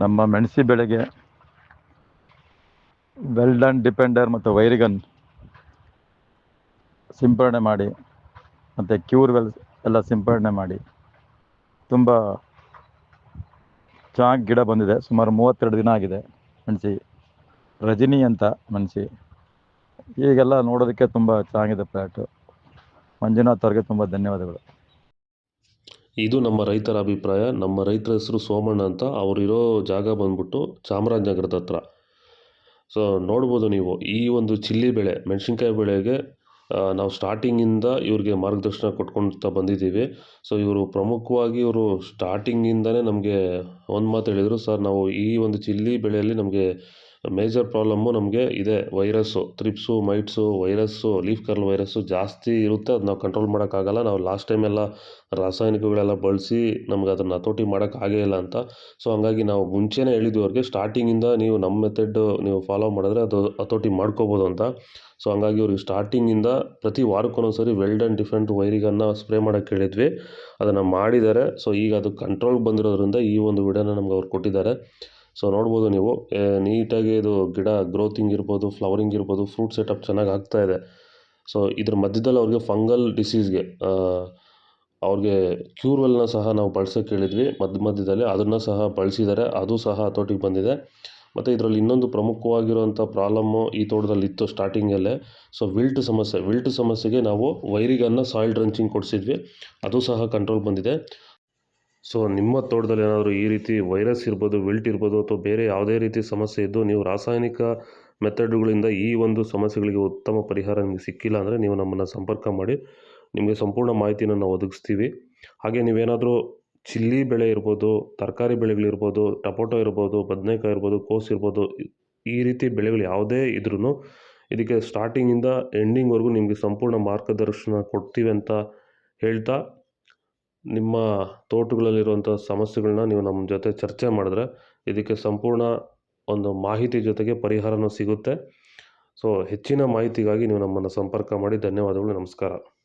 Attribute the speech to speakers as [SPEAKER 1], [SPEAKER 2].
[SPEAKER 1] ನಮ್ಮ ಮೆಣಸಿ ಬೆಳೆಗೆ well done Defender ಮತ್ತು ವೈರಿಗನ್ ಸಿಂಪರಣೆ ಮಾಡಿ ಮತ್ತು ಕ್ಯೂರ್ ವೆಲ್ ಎಲ್ಲ ಸಿಂಪರಣೆ ಮಾಡಿ. ತುಂಬ ಚೆನ್ನಾಗಿ ಗಿಡ ಬಂದಿದೆ. ಸುಮಾರು ಮೂವತ್ತೆರಡು ದಿನ ಆಗಿದೆ ಮೆಣಸಿ. ರಜಿನಿ ಅಂತ ಮೆಣಸಿ. ಈಗೆಲ್ಲ ನೋಡೋದಕ್ಕೆ ತುಂಬ ಚೆನ್ನಾಗಿದೆ ಪ್ಲ್ಯಾಟು ಮಂಜುನಾಥ್ ಅವ್ರಿಗೆ ತುಂಬ ಧನ್ಯವಾದಗಳು.
[SPEAKER 2] ಇದು ನಮ್ಮ ರೈತರ ಅಭಿಪ್ರಾಯ. ನಮ್ಮ ರೈತರ ಹೆಸರು ಸೋಮಣ್ಣ ಅಂತ. ಅವರಿರೋ ಜಾಗ ಬಂದ್ಬಿಟ್ಟು ಚಾಮರಾಜನಗರದ ಹತ್ರ. ಸೊ ನೋಡ್ಬೋದು ನೀವು. ಈ ಒಂದು ಚಿಲ್ಲಿ ಬೆಳೆ, ಮೆಣಸಿನ್ಕಾಯಿ ಬೆಳೆಗೆ ನಾವು ಸ್ಟಾರ್ಟಿಂಗಿಂದ ಇವ್ರಿಗೆ ಮಾರ್ಗದರ್ಶನ ಕೊಟ್ಕೊಳ್ತಾ ಬಂದಿದ್ದೀವಿ. ಸೊ ಇವರು ಪ್ರಮುಖವಾಗಿ ಇವರು ಸ್ಟಾರ್ಟಿಂಗಿಂದಲೇ ನಮಗೆ ಒಂದು ಮಾತು ಹೇಳಿದರು. ಸರ್ ನಾವು ಈ ಒಂದು ಚಿಲ್ಲಿ ಬೆಳೆಯಲ್ಲಿ ನಮಗೆ ಮೇಜರ್ ಪ್ರಾಬ್ಲಮ್ಮು ನಮಗೆ ಇದೆ. Virus thrips mites virus leaf curl virus ಜಾಸ್ತಿ ಇರುತ್ತೆ. ಅದು ನಾವು ಕಂಟ್ರೋಲ್ ಮಾಡೋಕ್ಕಾಗಲ್ಲ ನಾವು ಲಾಸ್ಟ್ ಟೈಮೆಲ್ಲ ರಾಸಾಯನಿಕಗಳೆಲ್ಲ ಬಳಸಿ ನಮ್ಗೆ ಅದನ್ನು ಹತೋಟಿ ಮಾಡೋಕ್ಕಾಗೇ ಇಲ್ಲ ಅಂತ. ಸೊ ಹಂಗಾಗಿ ನಾವು ಮುಂಚೆನೇ ಹೇಳಿದ್ವಿ ಅವ್ರಿಗೆ. ಸ್ಟಾರ್ಟಿಂಗಿಂದ ನೀವು ನಮ್ಮ ಮೆಥಡ್ ನೀವು ಫಾಲೋ ಮಾಡಿದ್ರೆ ಅದು ಹತೋಟಿ ಮಾಡ್ಕೋಬೋದು ಅಂತ. ಸೊ ಹಂಗಾಗಿ ಅವ್ರಿಗೆ ಸ್ಟಾರ್ಟಿಂಗಿಂದ ಪ್ರತಿ ವಾರಕ್ಕೊಂದೊಂದ್ಸರಿ ವೆಲ್ಡ್ ಆ್ಯಂಡ್ ಡಿಫ್ರೆಂಟ್ ವೈರಿಗನ್ನು ಸ್ಪ್ರೇ ಮಾಡೋಕ್ಕೆ ಹೇಳಿದ್ವಿ. ಅದನ್ನು ಮಾಡಿದ್ದಾರೆ. ಸೊ ಈಗ ಅದು ಕಂಟ್ರೋಲ್ಗೆ ಬಂದಿರೋದ್ರಿಂದ ಈ ಒಂದು ವಿಡಿಯೋನ ನಮ್ಗೆ ಅವ್ರು ಕೊಟ್ಟಿದ್ದಾರೆ. ಸೊ ನೋಡ್ಬೋದು ನೀವು. ನೀಟಾಗಿ ಇದು ಗಿಡ ಗ್ರೋತಿಂಗ್ ಇರ್ಬೋದು ಫ್ಲವರಿಂಗ್ ಇರ್ಬೋದು ಫ್ರೂಟ್ ಸೆಟಪ್ ಚೆನ್ನಾಗಿ ಆಗ್ತಾ ಇದೆ. ಸೊ ಇದ್ರ ಮಧ್ಯದಲ್ಲಿ ಅವ್ರಿಗೆ ಫಂಗಲ್ ಡಿಸೀಸ್ಗೆ ಅವ್ರಿಗೆ ಕ್ಯೂರ್ವೆಲ್ನ ಸಹ ನಾವು ಬಳಸೋಕೆ ಹೇಳಿದ್ವಿ. ಮಧ್ಯ ಮಧ್ಯದಲ್ಲಿ ಅದನ್ನು ಸಹ ಬಳಸಿದ್ದಾರೆ. ಅದು ಸಹ ಹತೋಟಿಗೆ ಬಂದಿದೆ. ಮತ್ತು ಇದರಲ್ಲಿ ಇನ್ನೊಂದು ಪ್ರಮುಖವಾಗಿರುವಂಥ ಪ್ರಾಬ್ಲಮ್ಮು ಈ ತೋಟದಲ್ಲಿ ಇತ್ತು ಸ್ಟಾರ್ಟಿಂಗಲ್ಲೇ ಸೊ ವಿಲ್ಟ್ ಸಮಸ್ಯೆ. ವಿಲ್ಟ್ ಸಮಸ್ಯೆಗೆ ನಾವು ವೈರಿಗನ್ನು ಸಾಯಿಲ್ ಡ್ರಂಚಿಂಗ್ ಕೊಡಿಸಿದ್ವಿ. ಅದು ಸಹ ಕಂಟ್ರೋಲ್ ಬಂದಿದೆ. ಸೊ ನಿಮ್ಮ ತೋಟದಲ್ಲಿ ಏನಾದರೂ ಈ ರೀತಿ ವೈರಸ್ ಇರ್ಬೋದು, ವಿಲ್ಟ್ ಇರ್ಬೋದು ಅಥವಾ ಬೇರೆ ಯಾವುದೇ ರೀತಿ ಸಮಸ್ಯೆ ಇದ್ದು ನೀವು ರಾಸಾಯನಿಕ ಮೆಥಡ್ಗಳಿಂದ ಈ ಒಂದು ಸಮಸ್ಯೆಗಳಿಗೆ ಉತ್ತಮ ಪರಿಹಾರ ನಿಮಗೆ ಸಿಕ್ಕಿಲ್ಲ ಅಂದರೆ ನೀವು ನಮ್ಮನ್ನು ಸಂಪರ್ಕ ಮಾಡಿ, ನಿಮಗೆ ಸಂಪೂರ್ಣ ಮಾಹಿತಿಯನ್ನು ನಾವು ಒದಗಿಸ್ತೀವಿ. ಹಾಗೆ ನೀವೇನಾದರೂ ಚಿಲ್ಲಿ ಬೆಳೆ ಇರ್ಬೋದು, ತರಕಾರಿ ಬೆಳೆಗಳಿರ್ಬೋದು ಟೊಮೊಟೊ ಇರ್ಬೋದು, ಬದನೆಕಾಯಿ ಇರ್ಬೋದು, ಕೋಸು ಇರ್ಬೋದು, ಈ ರೀತಿ ಬೆಳೆಗಳು ಯಾವುದೇ ಇದ್ರೂ ಇದಕ್ಕೆ ಸ್ಟಾರ್ಟಿಂಗಿಂದ ಎಂಡಿಂಗ್ವರೆಗೂ ನಿಮಗೆ ಸಂಪೂರ್ಣ ಮಾರ್ಗದರ್ಶನ ಕೊಡ್ತೀವಿ ಅಂತ ಹೇಳ್ತಾ ನಿಮ್ಮ ತೋಟಗಳಲ್ಲಿರುವಂಥ ಸಮಸ್ಯೆಗಳನ್ನ ನೀವು ನಮ್ಮ ಜೊತೆ ಚರ್ಚೆ ಮಾಡಿದ್ರೆ ಇದಕ್ಕೆ ಸಂಪೂರ್ಣ ಒಂದು ಮಾಹಿತಿ ಜೊತೆಗೆ ಪರಿಹಾರನೂ ಸಿಗುತ್ತೆ. ಸೊ ಹೆಚ್ಚಿನ ಮಾಹಿತಿಗಾಗಿ ನೀವು ನಮ್ಮನ್ನು ಸಂಪರ್ಕ ಮಾಡಿ. ಧನ್ಯವಾದಗಳು. ನಮಸ್ಕಾರ.